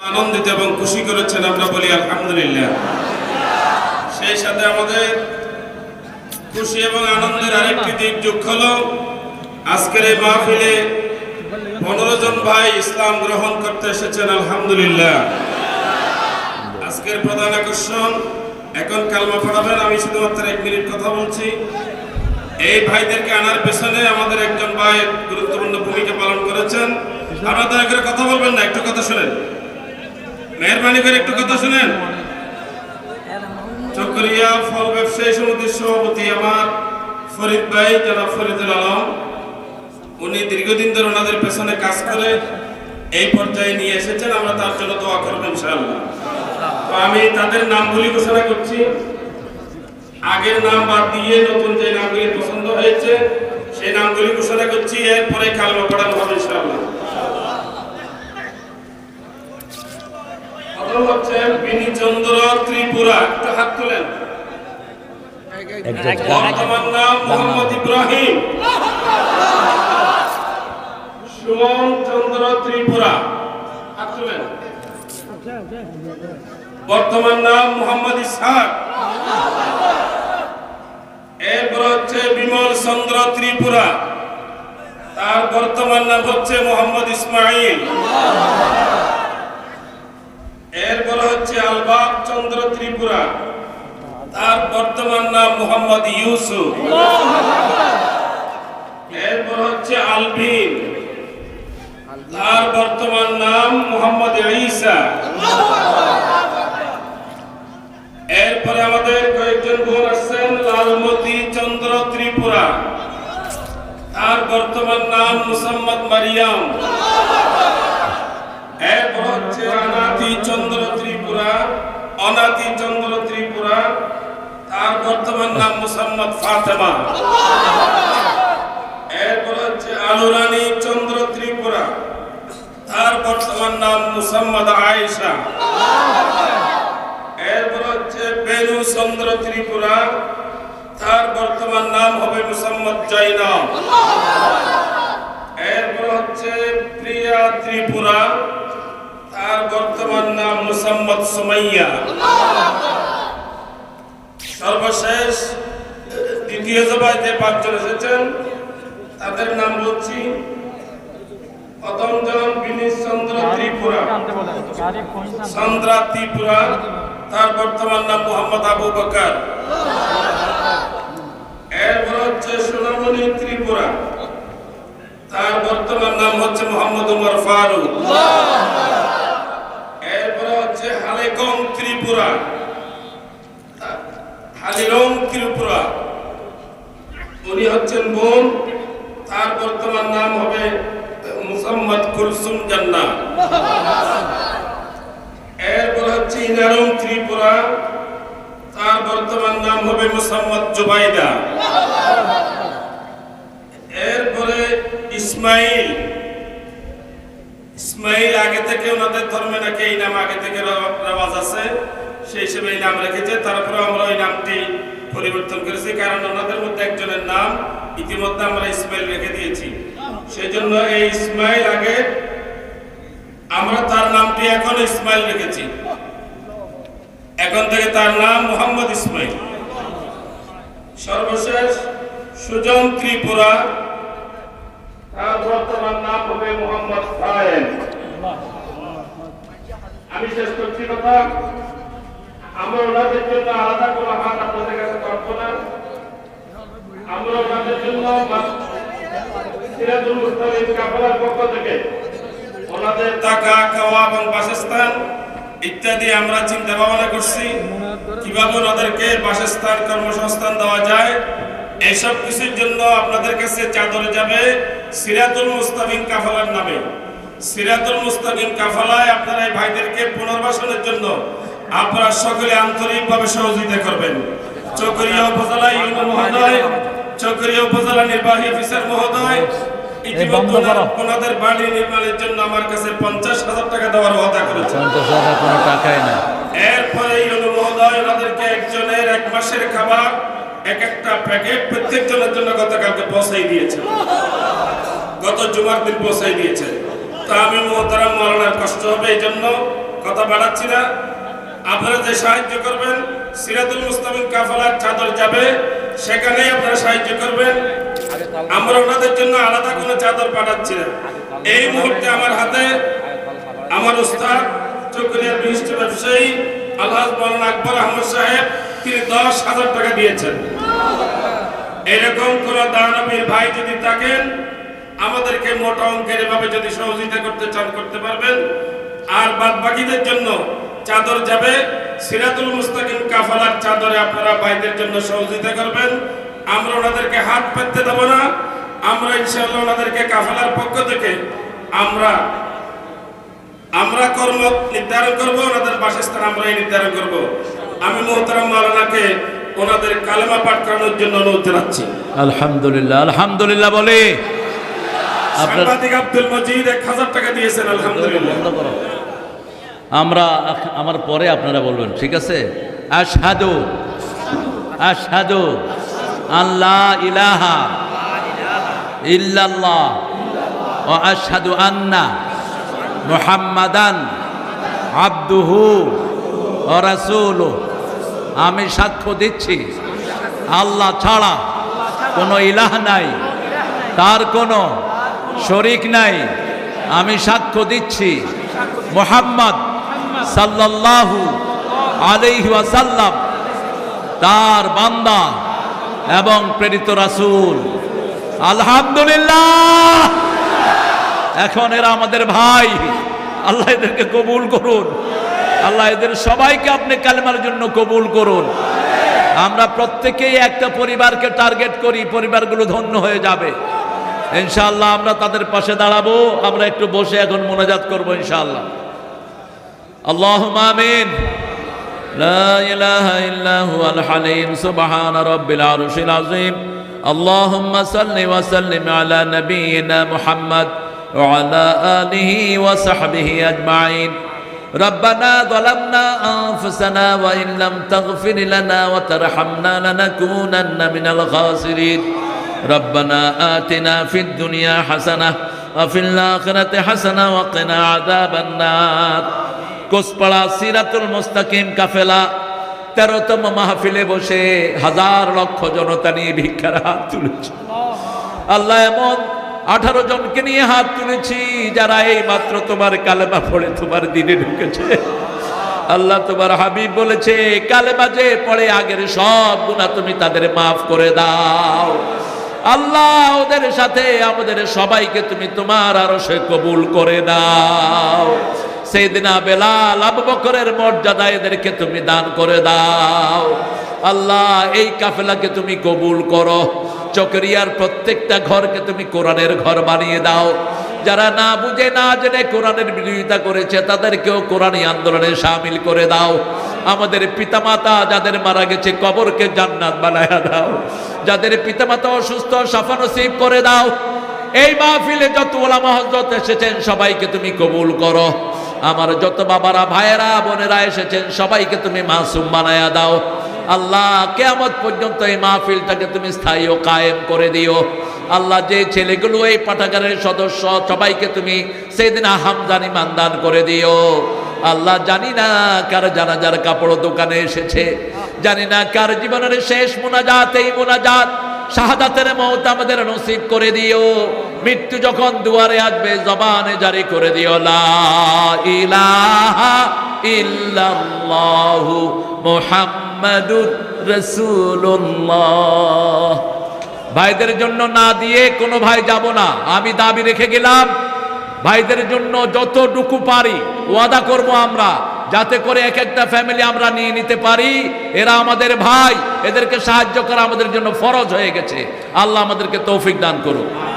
আনন্দিত এবং খুশি করেছেন আমরা বলি আলহামদুলিল্লাহ। সেই সাথে আমাদের খুশি এবং আনন্দের আরেকটি দিক যোগ হলো, আজকের এই মাহফিলে পনেরো জন ভাই ইসলাম গ্রহণ করতে এসেছেন, আলহামদুলিল্লাহ। আজকের প্রধান আকর্ষণ, এখন কালমা পড়াবেন, আমি শুধুমাত্র এক মিনিট কথা বলছি। এই ভাইদেরকে আনার পেছনে আমাদের একজন ভাই গুরুত্বপূর্ণ ভূমিকা পালন করেছেন। করে কথা বলবেন না, একটু কথা শুনেন। মেহরবানি করে একটু কথা শুনেন। চকরিয়া ফল ব্যবসায়ী সমিতির সভাপতি আমার ফরিদ ভাই, জনাব ফরিদুল আলম। উনি দীর্ঘদিন ধরে ওনাদের পেছনে কাজ করে এই পর্যায়ে নিয়ে এসেছেন। আমরা তার জন্য দোয়া করব ইনশাআল্লাহ। তো আমি তাদের নামগুলি ঘোষণা করছি। আগের নাম বাদ দিয়ে নতুন যে নামগুলি পছন্দ হয়েছে, সেই নামগুলি ঘোষণা করছি। এরপরে কালমা পড়ানো হবে ইনশাআল্লাহ। হচ্ছেন বিনিচন্দ্র ত্রিপুরা। একটু হাত তুলেন। বর্তমান নাম মোহাম্মদ ইব্রাহিম। সুমন চন্দ্র ত্রিপুরা। হাত তুলেন। বর্তমান নাম মোহাম্মদ ইসহাক। এরপর হচ্ছে বিমল চন্দ্র ত্রিপুরা। তার বর্তমান নাম হচ্ছে মোহাম্মদ ইসমাইল এরপর হচ্ছে চন্দ্র ত্রিপুরা। তার বর্তমান নাম মোহাম্মদ ইউসুফ। এরপর হচ্ছে তার বর্তমান নাম মোহাম্মদ ঈসা। এরপরে আমাদের কয়েকজন বোন আসছেন, লালমতি চন্দ্র ত্রিপুরা। তার বর্তমান নাম মুসাম্মদ মারিয়াম। এরপর হচ্ছে অনাথি চন্দ্র ত্রিপুরা। অনাথি চন্দ্র ত্রিপুরা, তার বর্তমান নাম মুসাম্মদ ফাতেমা। এরপর হচ্ছে আলুরানি চন্দ্র ত্রিপুরা, তার বর্তমান নাম মুসাম্মদ আয়েশা। এরপর হচ্ছে বেনু চন্দ্র ত্রিপুরা, তার বর্তমান নাম হবে মুসাম্মদ জৈনব এরপর হচ্ছে প্রিয়া ত্রিপুরা নাম মুসাম্মদ সুমাইয়া। সর্বশেষ দ্বিতীয় সভায় যে পাঁচজন এসেছেন। তাদের নাম বলছি প্রথম চন্দ্র ত্রিপুরা। চন্দ্রা ত্রিপুরা, তার বর্তমান নাম মোহাম্মদ আবু বকর। হচ্ছে ত্রিপুরা, তার বর্তমান নাম হচ্ছে মোহাম্মদ উমর ফারুক। হালিরং ত্রিপুরা। উনি হচ্ছেন বোন, তার বর্তমান নাম হবে মুসাম্মদ কুলসুম জান্না এরপর হচ্ছে ইনারং ত্রিপুরা, তার বর্তমান নাম হবে মুসাম্মদ জুবাইদা। এরপরে ইসমাইল। ইসমাইল আগে থেকে ওনাদের ধর্মে নাকি এই নাম আগে থেকে রেওয়াজ আছে। সেই হিসেবে এই নাম রেখেছে। তারপরে আমরা ওই নামটি পরিবর্তন করেছি, কারণ ওনাদের মধ্যে একজনের নাম ইতিমধ্যে আমরা ইসমাইল রেখে দিয়েছি। সেই জন্য এই ইসমাইল আগে আমরা তার নামটি এখন ইসমাইল রেখেছি। এখন থেকে তার নাম মোহাম্মদ ইসমাইল। সর্বশেষ সুজন ত্রিপুরা। তার বর্তমান নাম হবে মোহাম্মদ আমি শেষ করছি কথা। আমরা ওনাদের জন্য আলাদা কোনো হাত আপনাদের কাছে করব না। আমরা ওনাদের জন্য সিরাজুল মুস্তাকিম কাফেলার পক্ষ থেকে ওনাদের টাকা, খাওয়া এবং বাসস্থান ইত্যাদি আমরা চিন্তা ভাবনা করছি। কীভাবে ওনাদেরকে বাসস্থান, কর্মসংস্থান দেওয়া যায় এইসব কিছুর জন্য আপনাদের কাছে চাদর যাবে সিরাতুল মুস্তাকিম কাফালার নামে। সিরাতুল মুস্তাকিম কাফালায় আপনারা এই ভাইদেরকে পুনর্বাসনের জন্য আপনারা সকলে আন্তরিকভাবে সহযোগিতা করবেন। চকরিয়া উপজেলা ইউনো মহোদয় চকরিয়া উপজেলা নির্বাহী অফিসার মহোদয় ইতিমধ্যে বাড়ি নির্মাণের জন্য আমার কাছে পঞ্চাশ হাজার টাকা দেওয়ার ওয়াদা করেছে পঞ্চাশ হাজার কোনো টাকাই না এরপরে ইউনো মহোদয় ওনাদেরকে একজনের এক মাসের খাবার এক একটা প্যাকেট প্রত্যেক জনের জন্য গতকালকে পৌঁছাই দিয়েছে। গত জুমার দিন পৌঁছাই দিয়েছে। তা আমি মোহতারাম মালানার কষ্ট হবে এই জন্য কথা বাড়াচ্ছি না। আপনারা যে সাহায্য করবেন। সিরাতুল মুস্তামিন কাফালার চাদর যাবে, সেখানেই আপনারা সাহায্য করবেন। আমরা ওনাদের জন্য আলাদা কোনো চাদর পাঠাচ্ছি না। এই মুহূর্তে আমার হাতে আমার উস্তাদ চকরিয়ার বিশিষ্ট ব্যবসায়ী, আলহাজ মৌলানা আকবর আহমদ সাহেব, তিনি দশ হাজার টাকা দিয়েছেন। এরকম কোন দানবীর ভাই যদি থাকেন, আমাদেরকে মোটা অঙ্কের এভাবে যদি সহযোগিতা করতে চান, করতে পারবেন। আর বাদ বাকিদের জন্য চাদর যাবে। সিরাতুল মুস্তাকিম কাফালার চাদরে আপনারা ভাইদের জন্য সহযোগিতা করবেন। আমরা ওনাদেরকে হাত পেতে দেবো না। আমরা ইনশাআল্লাহ ওনাদেরকে কাফালার পক্ষ থেকে আমরা আমরা কর্ম নির্ধারণ করব ওনাদের বাসস্থান আমরাই নির্ধারণ করব। আমি মোহতারাম মাওলানাকে ওনাদের কালেমা পাঠ করানোর জন্য অনুরোধ জানাচ্ছি। আলহামদুলিল্লাহ আলহামদুলিল্লাহ বলে। সাংবাদিক আব্দুল মজিদ এক হাজার টাকা দিয়েছেন আলহামদুলিল্লাহ। আমরা আমার পরে আপনারা বলবেন, ঠিক আছে? আশহাদু আশহাদু আল্লাহ ইলাহা ইল্লাল্লাহ ও আশহাদু আন্না মুহাম্মাদান আব্দুহু ও রাসূলু আমি সাক্ষ্য দিচ্ছি, আল্লাহ ছাড়া কোনো ইলাহ নাই, তার কোনো শরিক নাই। আমি সাক্ষ্য দিচ্ছি, মোহাম্মদ সাল্লাল্লাহু আলাইহি ওয়াসাল্লাম, তার বান্দা এবং প্রেরিত রাসূল। আলহামদুলিল্লাহ। এখন এরা আমাদের ভাই। আল্লাহ এদেরকে কবুল করুন। আল্লাহ এদের সবাইকে আপনি কালেমার জন্য কবুল করুন। আমরা প্রত্যেকেই একটা পরিবারকে টার্গেট করি, পরিবারগুলো ধন্য হয়ে যাবে। ইনশাআল্লাহ আমরা তাদের পাশে দাঁড়াবো, আমরা একটু বসে এখন মোনাজাত করব ইনশাআল্লাহ। اللهم آمين. لا إله إلا هو الحليم. سبحان رب العرش العظيم. اللهم صل وسلم على نبينا محمد وعلى آله وصحبه أجمعين. ربنا ظلمنا أنفسنا وإن لم تغفر لنا وترحمنا لنكونن من الخاسرين. ربنا آتنا في الدنيا حسنة وفي الآخرة حسنة وقنا عذاب النار. কোসপাড়া সিরাতুল মুস্তাকিম কাফেলা তেরোতম মাহফিলে বসে হাজার লক্ষ জনতা নিয়ে ভিক্ষার হাত তুলেছে। আল্লাহ এমন আঠারো জনকে নিয়ে হাত তুলেছি যারা এই মাত্র তোমার কালেমা পড়ে তোমার দিনে ঢুকেছে। আল্লাহ তোমার হাবিব বলেছে, কালেমা যে পড়ে আগের সব গুণা তুমি তাদের মাফ করে দাও। আল্লাহ ওদের সাথে আমাদের সবাইকে তুমি তোমার আরও সে কবুল করে দাও। সেই দিনা আবু বকরের মর্যাদা এদেরকে তুমি দান করে দাও। আল্লাহ, এই কাফেলাকে তুমি কবুল করো। চকরিয়ার প্রত্যেকটা ঘরকে তুমি কোরআনের ঘর বানিয়ে দাও। যারা না বুঝে, না জেনে কোরআনের বিরোধিতা করেছে, তাদেরকেও কোরআনী আন্দোলনে সামিল করে দাও। আমাদের পিতামাতা যাদের মারা গেছে, কবরকে জান্নাত বানায়া দাও। যাদের পিতামাতা অসুস্থ সাফা নসিব করে দাও। এই মাহফিলে যত ওলামা হজরত এসেছেন, সবাইকে তুমি কবুল করো। আমার যত বাবারা, ভাইয়েরা, বোনেরা এসেছেন, সবাইকে তুমি মাসুম বানায়া দাও। আল্লাহ, কেয়ামত পর্যন্ত এই মাহফিলটাকে তুমি স্থায়ী ও কায়েম করে দিও। আল্লাহ, যে ছেলেগুলো এই পাঠাগারের সদস্য, সবাইকে তুমি সেদিন আহামদানি মানদান করে দিও। আল্লাহ, জানি না কার জানাজার কাপড় দোকানে এসেছে, জানি না কার জীবনের শেষ মোনাজাত, এই মোনাজাত শাহাদাতের মৌত আমাদের নসিব করে দিও। মৃত্যু যখন দুয়ারে আসবে, জবানে জারি করে দিও। লা ইলাহা ভাইদের জন্য না দিয়ে কোনো ভাই যাব না। আমি দাবি রেখে গেলাম, ভাইদের জন্য যতটুকু পারি ওয়াদা করব আমরা। যাতে করে এক একটা ফ্যামিলি আমরা নিয়ে নিতে পারি। এরা আমাদের ভাই, এদেরকে সাহায্য করা আমাদের জন্য ফরজ হয়ে গেছে। আল্লাহ আমাদেরকে তৌফিক দান করুক।